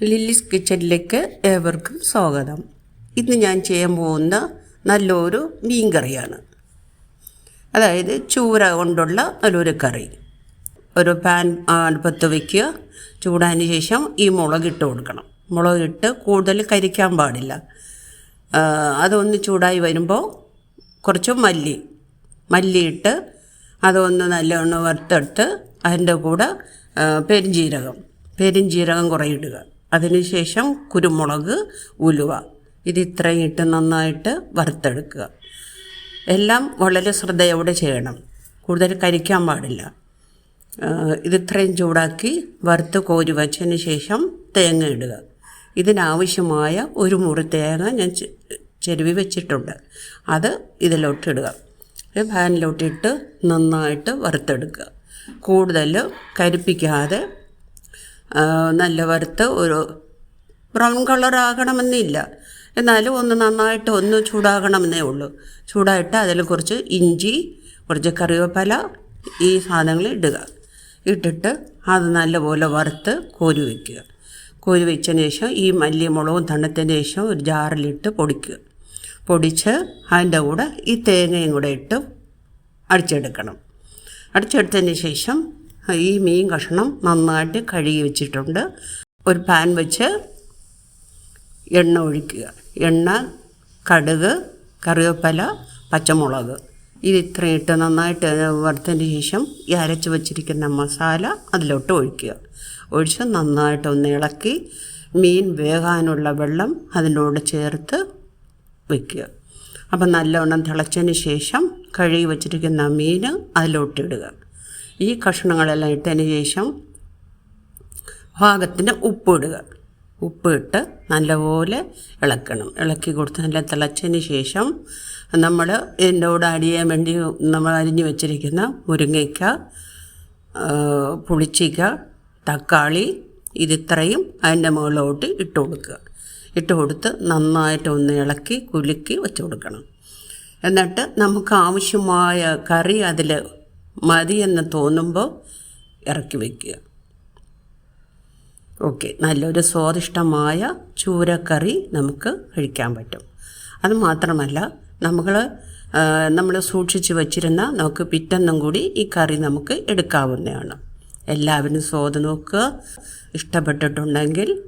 Lillis കിച്ചണിലേക്ക് ഏവർക്കും സ്വാഗതം. ഇന്ന് ഞാൻ ചെയ്യാൻ പോകുന്ന നല്ലൊരു മീൻ കറിയാണ് അതായത് ചൂര കൊണ്ടുള്ള നല്ലൊരു കറി. ഒരു പാൻ അടുപ്പത്ത് വയ്ക്കുക ചൂടാതിന് ശേഷം ഈ മുളക് ഇട്ട് കൊടുക്കണം. മുളകിട്ട് കൂടുതൽ കരിക്കാൻ പാടില്ല. അതൊന്ന് ചൂടായി വരുമ്പോൾ കുറച്ച് മല്ലി മല്ലിയിട്ട് അതൊന്ന് നല്ലവണ്ണം വറുത്തെടുത്ത് അതിന്റെ കൂടെ ആ, പെരുംജീരകം പെരുംജീരകം കുറേ ഇടുക. അതിനുശേഷം കുരുമുളക് ഉലുവ. ഇത് ഇത്രയും ഇട്ട് നന്നായിട്ട് വറുത്തെടുക്കുക. എല്ലാം വളരെ ശ്രദ്ധയോടെ ചെയ്യണം. കൂടുതൽ കരിക്കാൻ പാടില്ല. ഇതിത്രയും ചൂടാക്കി വറുത്ത് കോരി വച്ചതിന് ശേഷം തേങ്ങ ഇടുക. ഇതിനാവശ്യമായ ഒരു മുറി തേങ്ങ ഞാൻ ചെരുവി വെച്ചിട്ടുണ്ട്. അത് ഇതിലോട്ടിടുക. ഇത് പാനിലോട്ടിട്ട് നന്നായിട്ട് വറുത്തെടുക്കുക. കൂടുതൽ കരിപ്പിക്കാതെ നല്ല വറുത്ത് ഒരു ബ്രൗൺ കളർ ആകണമെന്നില്ല എന്നാലും ഒന്ന് നന്നായിട്ട് ഒന്ന് ചൂടാകണമെന്നേ ഉള്ളൂ. ചൂടായിട്ട് അതിൽ കുറച്ച് ഇഞ്ചി കുറച്ച് കറിവേപ്പില ഈ സാധനങ്ങൾ ഇടുക. ഇട്ടിട്ട് അത് നല്ലപോലെ വറുത്ത് കോരി വയ്ക്കുക. കോരി വെച്ചതിന് ശേഷം ഈ മല്ലിമുളകും തണുത്തതിന് ശേഷം ഒരു ജാറിലിട്ട് പൊടിക്കുക. പൊടിച്ച് അതിന്റെ കൂടെ ഈ തേങ്ങയും കൂടെ ഇട്ട് അടിച്ചെടുക്കണം. അടിച്ചെടുത്തതിന് ശേഷം ഈ മീൻ കഷ്ണം നന്നായിട്ട് കഴുകി വെച്ചിട്ടുണ്ട്. ഒരു പാൻ വെച്ച് എണ്ണ ഒഴിക്കുക. എണ്ണ കടുക് കറിവേപ്പില പച്ചമുളക്. ഇത് ഇത്രയും ഇട്ട് നന്നായിട്ട് വറുത്തതിന് ശേഷം ഈ അരച്ച് വച്ചിരിക്കുന്ന മസാല അതിലോട്ട് ഒഴിക്കുക. ഒഴിച്ച് നന്നായിട്ട് ഒന്ന് ഇളക്കി മീൻ വേകാനുള്ള വെള്ളം അതിനോട് ചേർത്ത് വയ്ക്കുക അപ്പം നല്ലവണ്ണം തിളച്ചതിന് ശേഷം കഴുകി വച്ചിരിക്കുന്ന മീൻ അതിലോട്ടിടുക ഈ കഷ്ണങ്ങളെല്ലാം ഇട്ടതിന് ശേഷം പാകത്തിന് ഉപ്പിടുക. ഉപ്പിട്ട് നല്ലപോലെ ഇളക്കണം. ഇളക്കി കൊടുത്ത് നല്ല തിളച്ചതിന് ശേഷം നമ്മൾ ഇതിന്റെ കൂടെ അരിയാൻ വേണ്ടി നമ്മൾ അരിഞ്ഞു വെച്ചിരിക്കുന്ന മുരിങ്ങയ്ക്ക പുളിച്ചിക്ക തക്കാളി ഇതിത്രയും അതിന്റെ മുകളിലോട്ട് ഇട്ട് കൊടുക്കുക. ഇട്ട് കൊടുത്ത് നന്നായിട്ട് ഒന്ന് ഇളക്കി കുലുക്കി വെച്ച് കൊടുക്കണം. എന്നിട്ട് നമുക്ക് ആവശ്യമായ കറി അതിൽ മതിയെന്ന് തോന്നുമ്പോൾ ഇറക്കി വയ്ക്കുക ഓക്കെ നല്ലൊരു സ്വാദിഷ്ടമായ ചൂരക്കറി നമുക്ക് കഴിക്കാൻ പറ്റും. അതുമാത്രമല്ല നമ്മൾ നമ്മൾ സൂക്ഷിച്ച് വച്ചിരുന്ന നമുക്ക് പിറ്റെന്നും കൂടി ഈ കറി നമുക്ക് എടുക്കാവുന്നതാണ്. എല്ലാവരും സ്വാദ് നോക്കുക. ഇഷ്ടപ്പെട്ടിട്ടുണ്ടെങ്കിൽ